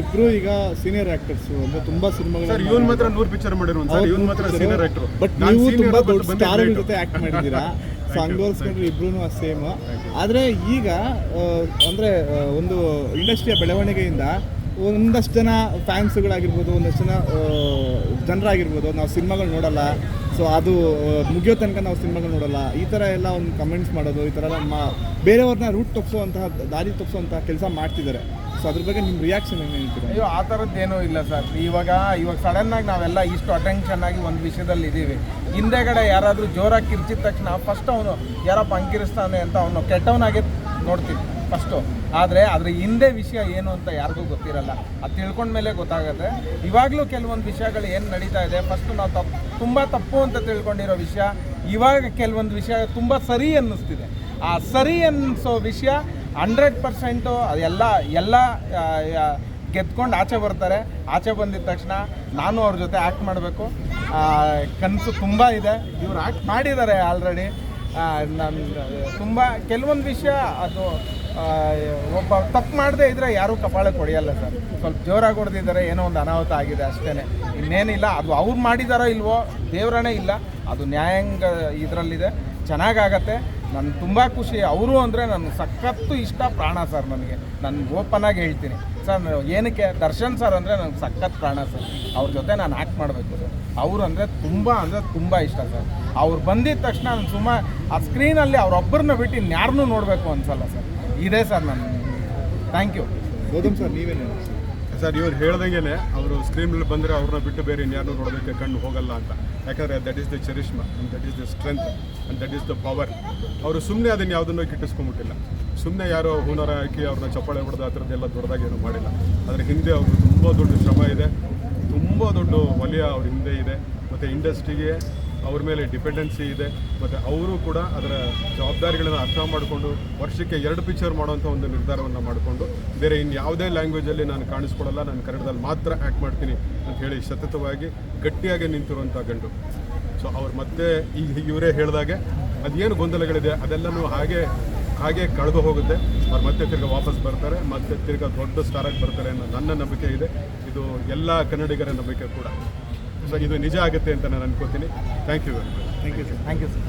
ಇಬ್ರು ಈಗ senior actors ಅಂದ್ರೆ ತುಂಬಾ ಸಿನಿಮಾಗಳು ಸರ್ ಇವನ್ ಮಾತ್ರ ನೂರು ಪಿಕ್ಚರ್ ಮಾಡಿರೋ ಸರ್ ಇವನ್ ಮಾತ್ರ ಸೀನಿಯರ್ ಆಕ್ಟರ್ ಬಟ್ ನೀವು ತುಂಬಾ ದೊಡ್ಡ ಸ್ಟಾರ್ ಜೊತೆ ಆಕ್ಟ್ ಮಾಡಿದ್ದೀರಾ? ಸೊ ಹಂಗ ಹೋಲಿಸ್ಕೊಂಡ್ರೆ ಇಬ್ರು ಸೇಮ್ ಆದ್ರೆ ಈಗ ಅಂದ್ರೆ ಒಂದು ಇಂಡಸ್ಟ್ರಿಯ ಬೆಳವಣಿಗೆಯಿಂದ ಒಂದಷ್ಟು ಜನ ಫ್ಯಾನ್ಸ್ಗಳಾಗಿರ್ಬೋದು ಒಂದಷ್ಟು ಜನ ಜನರಾಗಿರ್ಬೋದು ನಾವು ಸಿನಿಮಾಗಳು ನೋಡಲ್ಲ. ಸೊ ಅದು ಮುಗಿಯೋ ತನಕ ನಾವು ಸಿನಿಮಾಗಳು ನೋಡಲ್ಲ. ಈ ಥರ ಎಲ್ಲ ಒಂದು ಕಮೆಂಟ್ಸ್ ಮಾಡೋದು ಈ ಥರ ಎಲ್ಲ ಮಾ ಬೇರೆಯವ್ರನ್ನ ರೂಟ್ ತಪ್ಪಿಸುವಂತಹ ದಾರಿ ತಪ್ಪಿಸುವಂತಹ ಕೆಲಸ ಮಾಡ್ತಿದ್ದಾರೆ. ಸೊ ಅದ್ರ ಬಗ್ಗೆ ನಿಮ್ಮ ರಿಯಾಕ್ಷನ್ ಏನು ಹೇಳ್ತೀರಾ? ಅಯ್ಯೋ, ಆ ಥರದ್ದೇನೂ ಇಲ್ಲ ಸರ್. ಇವಾಗ ಇವಾಗ ಸಡನ್ನಾಗಿ ನಾವೆಲ್ಲ ಇಷ್ಟು ಅಟೆನ್ಷನ್ ಆಗಿ ಒಂದು ವಿಷಯದಲ್ಲಿ ಇದ್ದೀವಿ ಹಿಂದೆಗಡೆ ಯಾರಾದರೂ ಜೋರಾಗಿ ಕಿರ್ಚಿದ ತಕ್ಷಣ ಫಸ್ಟ್ ಅವನು, ಯಾರಪ್ಪ ಅಂಕಿರಿಸ್ತಾನೆ ಅಂತ ಅವನು ಕೆಟ್ಟವನಾಗೆ ನೋಡ್ತೀವಿ ಫಸ್ಟು ಆದರೆ ಅದ್ರ ಹಿಂದೆ ವಿಷಯ ಏನು ಅಂತ ಯಾರಿಗೂ ಗೊತ್ತಿರಲ್ಲ. ಅದು ತಿಳ್ಕೊಂಡ್ಮೇಲೆ ಗೊತ್ತಾಗುತ್ತೆ. ಇವಾಗಲೂ ಕೆಲವೊಂದು ವಿಷಯಗಳು ಏನು ನಡೀತಾ ಇದೆ ಫಸ್ಟು ನಾವು ತಪ್ಪು ತುಂಬ ತಪ್ಪು ಅಂತ ತಿಳ್ಕೊಂಡಿರೋ ವಿಷಯ, ಇವಾಗ ಕೆಲವೊಂದು ವಿಷಯ ತುಂಬ ಸರಿ ಅನ್ನಿಸ್ತಿದೆ. ಆ ಸರಿ ಅನ್ನಿಸೋ ವಿಷಯ ಹಂಡ್ರೆಡ್ ಪರ್ಸೆಂಟು ಅದೆಲ್ಲ, ಎಲ್ಲ ಗೆದ್ಕೊಂಡು ಆಚೆ ಬರ್ತಾರೆ. ಆಚೆ ಬಂದಿದ ತಕ್ಷಣ ನಾನು ಅವ್ರ ಜೊತೆ ಆ್ಯಕ್ಟ್ ಮಾಡಬೇಕು. ಕನಸು ತುಂಬ ಇದೆ. ಇವ್ರು ಆ್ಯಕ್ಟ್ ಮಾಡಿದ್ದಾರೆ ಆಲ್ರೆಡಿ ನಾನು, ತುಂಬ, ಕೆಲವೊಂದು ವಿಷಯ ಅದು ಒಬ್ಬ ತಪ್ಪು ಮಾಡದೇ ಇದ್ದರೆ ಯಾರೂ ಕಪಾಳಕ್ಕೆ ಹೊಡೆಯಲ್ಲ ಸರ್. ಸ್ವಲ್ಪ ಜೋರಾಗಿ ಹೊಡೆದಿದ್ದಾರೆ, ಏನೋ ಒಂದು ಅನಾಹುತ ಆಗಿದೆ ಅಷ್ಟೇ ಇನ್ನೇನಿಲ್ಲ, ಅದು ಅವ್ರು ಮಾಡಿದಾರೋ ಇಲ್ವೋ ದೇವ್ರನೇ ಇಲ್ಲ. ಅದು ನ್ಯಾಯಾಂಗ ಇದರಲ್ಲಿದೆ. ಚೆನ್ನಾಗಾಗತ್ತೆ. ನಾನು ತುಂಬ ಖುಷಿ. ಅವರು ಅಂದರೆ ನನ್ನ ಸಖತ್ತು ಇಷ್ಟ ಪ್ರಾಣ ಸರ್ ನನಗೆ. ನಾನು ಓಪನ್ ಹೇಳ್ತೀನಿ. ಸರ್, ಏನಕ್ಕೆ? ದರ್ಶನ್ ಸರ್ ಅಂದರೆ ನನಗೆ ಸಖತ್ ಪ್ರಾಣ ಸರ್. ಅವ್ರ ಜೊತೆ ನಾನು ಆ್ಯಕ್ಟ್ ಮಾಡಬೇಕು ಸರ್. ಅವರು ಅಂದರೆ ತುಂಬ ಅಂದರೆ ತುಂಬ ಇಷ್ಟ ಸರ್. ಅವ್ರು ಬಂದಿದ ತಕ್ಷಣ ನಾನು ಸುಮ್ಮ ಆ ಸ್ಕ್ರೀನಲ್ಲಿ ಅವ್ರೊಬ್ಬರನ್ನ ಬಿಟ್ಟು ಇನ್ಯಾರನ್ನೂ ನೋಡಬೇಕು ಅನ್ಸಲ್ಲ ಸರ್. ಇದೇ ಸರ್ ನಾನು ಥ್ಯಾಂಕ್ ಯು ಗೌತಮ್ ಸರ್, ನೀವೇನು ಸರ್, ಇವ್ರು ಹೇಳ್ದಂಗೆ ಅವರು ಸ್ಕ್ರೀನಲ್ಲಿ ಬಂದರೆ ಅವ್ರನ್ನ ಬಿಟ್ಟು ಬೇರೆ ಇನ್ಯಾರನ್ನೂ ನೋಡೋದಕ್ಕೆ ಕಣ್ಣು ಹೋಗಲ್ಲ ಅಂತ. ಯಾಕಂದರೆ that is the charisma and that is the strength and that is the power ಅವರು ಸುಮ್ಮನೆ ಅದನ್ನು ಯಾವುದನ್ನು ಗಿಟ್ಟಿಸ್ಕೊಂಬಿಟ್ಟಿಲ್ಲ ಸುಮ್ಮನೆ ಯಾರೋ ಹೂನರ ಹಾಕಿ ಅವ್ರನ್ನ ಚಪ್ಪಾಳೆ ಹೊಡೆದು ಆ ಥರದ್ದೆಲ್ಲ ದೊಡ್ಡದಾಗಿ ಏನೂ ಮಾಡಿಲ್ಲ. ಅದರ ಹಿಂದೆ ಅವರು ತುಂಬ ದೊಡ್ಡ ಶ್ರಮ ಇದೆ, ತುಂಬ ದೊಡ್ಡ ವಲಯ ಅವ್ರ ಹಿಂದೆ ಇದೆ. ಮತ್ತು ಇಂಡಸ್ಟ್ರಿಗೆ ಅವ್ರ ಮೇಲೆ ಡಿಪೆಂಡೆನ್ಸಿ ಇದೆ. ಮತ್ತು ಅವರು ಕೂಡ ಅದರ ಜವಾಬ್ದಾರಿಗಳನ್ನು ಅರ್ಥ ಮಾಡಿಕೊಂಡು ವರ್ಷಕ್ಕೆ ಎರಡು ಪಿಕ್ಚರ್ ಮಾಡುವಂಥ ಒಂದು ನಿರ್ಧಾರವನ್ನು ಮಾಡಿಕೊಂಡು ಬೇರೆ ಇನ್ನು ಯಾವುದೇ ಲ್ಯಾಂಗ್ವೇಜಲ್ಲಿ ನಾನು ಕಾಣಿಸ್ಕೊಡಲ್ಲ, ನಾನು ಕನ್ನಡದಲ್ಲಿ ಮಾತ್ರ ಆ್ಯಕ್ಟ್ ಮಾಡ್ತೀನಿ ಅಂತ ಹೇಳಿ ಸತತವಾಗಿ ಗಟ್ಟಿಯಾಗಿ ನಿಂತಿರುವಂಥ ಗಂಡು. ಸೊ ಅವ್ರು ಮತ್ತೆ ಈಗ ಇವರೇ ಹೇಳಿದಾಗೆ ಅದೇನು ಗೊಂದಲಗಳಿದೆ, ಅದೆಲ್ಲನೂ ಹಾಗೆ ಹಾಗೆ ಕಳೆದು ಹೋಗುತ್ತೆ. ಅವ್ರು ಮತ್ತೆ ತಿರ್ಗಾ ವಾಪಸ್ ಬರ್ತಾರೆ, ಮತ್ತೆ ತಿರ್ಗಾ ದೊಡ್ಡ ಸ್ಟಾರಾಗಿ ಬರ್ತಾರೆ ಅನ್ನೋ ನನ್ನ ನಂಬಿಕೆ ಇದೆ. ಇದು ಎಲ್ಲ ಕನ್ನಡಿಗರ ನಂಬಿಕೆ ಕೂಡ. ಸೊ ಇದು ನಿಜ ಆಗುತ್ತೆ ಅಂತ ನಾನು ಅನ್ಕೋತೀನಿ. Thank you very much thank you sir thank you sir